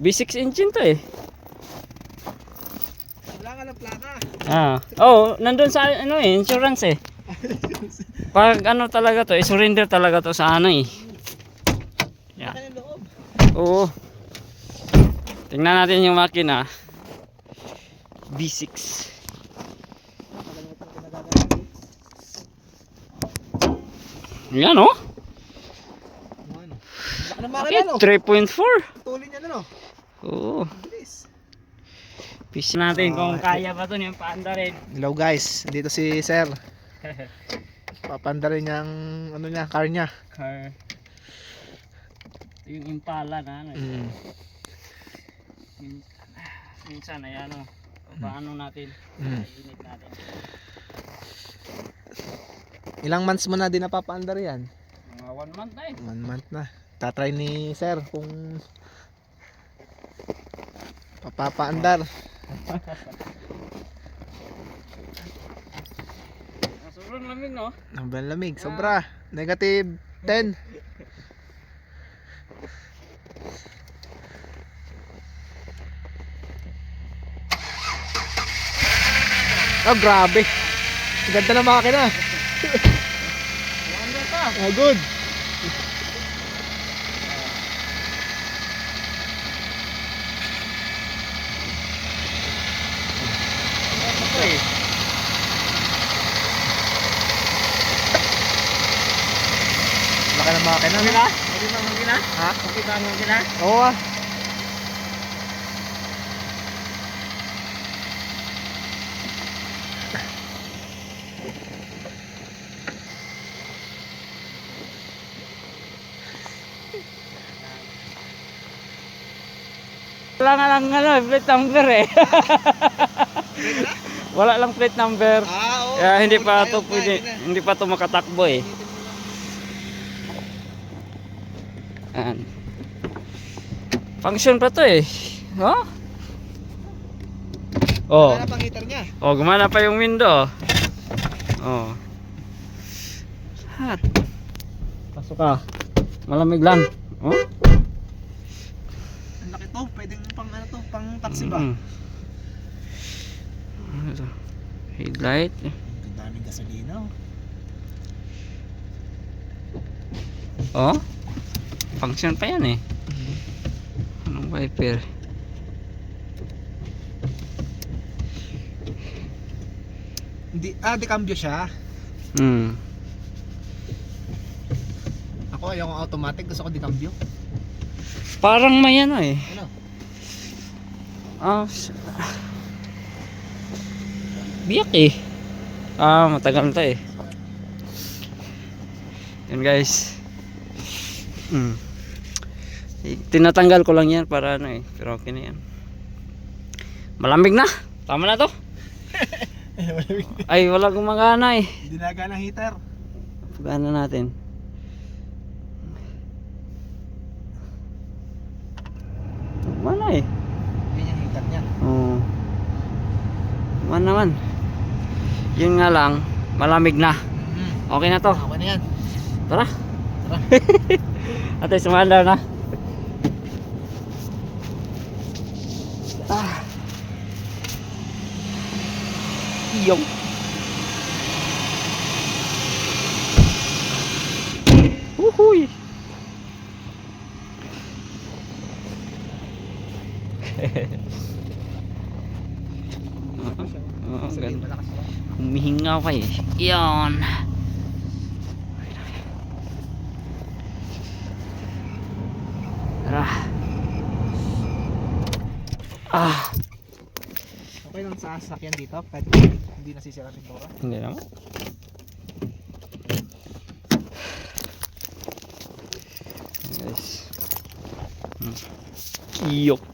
V6 engine to eh. Wala ka ng plaka. Ah. Oh, nandun sa ano eh, insurance eh. Pag ano talaga to, i-surrender talaga to sa ano eh. Loob. Oo. Tingnan natin yung makina. V6. Tagal na ito pinagagamit. Yan oh. Ano? Laki ng makina no? 3.4. Tuloy niya na no? Oo. Fish natin kung Ah, kaya ba to yung paanda rin. Hello guys, dito si Sir. Papanda rin niyang ano niya, car niya. Car. Yung impala na ano. Mm. Min- Minsan ay ano. Paano natin? Mm. Init natin. Ilang months mo na din napapaandar yan? Mga one month na eh. One month na. Tatry ni Sir kung papapaandar. Sobrang lamig no? Ang lamig, sobra. Negative 10. Oh, grabe. Ganda ng makina. Wanda pa. Oh, good. Ito eh. Makina. Okay na? Okay na makina? Ha? Ba ang makina? Oo ah. Wala nga lang ano, plate number eh. Wala lang plate number. Ah, oo. Kaya hindi pa to pwede, hindi pa to makatakbo eh. Ayan. Function pa to eh. Oh? Oh. Ano pang heater niya? Oh, gumana pa yung window. Oh. Hot. Pasok ka. Malamig lang. Oh? Ang laki to. Pwedeng pang ano to, pang taxi ba? Mm. Ano to? Headlight. Ang daming gasolina. Oh? oh. Function pa yan eh. Anong wiper? Hindi, ah, di cambio siya. Hmm. Ako ayaw kong automatic, gusto ko di cambio. Parang may ano eh. Ano? Ah, biyak eh. Ah, matagal to eh. Yan guys. Eh, Tinatanggal ko lang yan para ano eh. Pero okay na yan. Malamig na. Tama na to. Ay, wala gumagana eh. Dinaga ng heater. Pagana natin. Mana eh. Yan yung heater niya. Oo. Man naman. Yun nga lang, malamig na. Mm. Okay na to. Okay na yan. Tara. Tara. Ate, sumandar na. Ah. Iyong. Uhuy. Oo, Sabihin ganda. malakas ba? Humihinga ka eh. Yan. Tara. Ah. Okay lang sa sasakyan dito, kahit hindi nasisira pintura. Hindi naman. Guys. Hmm. Iyok.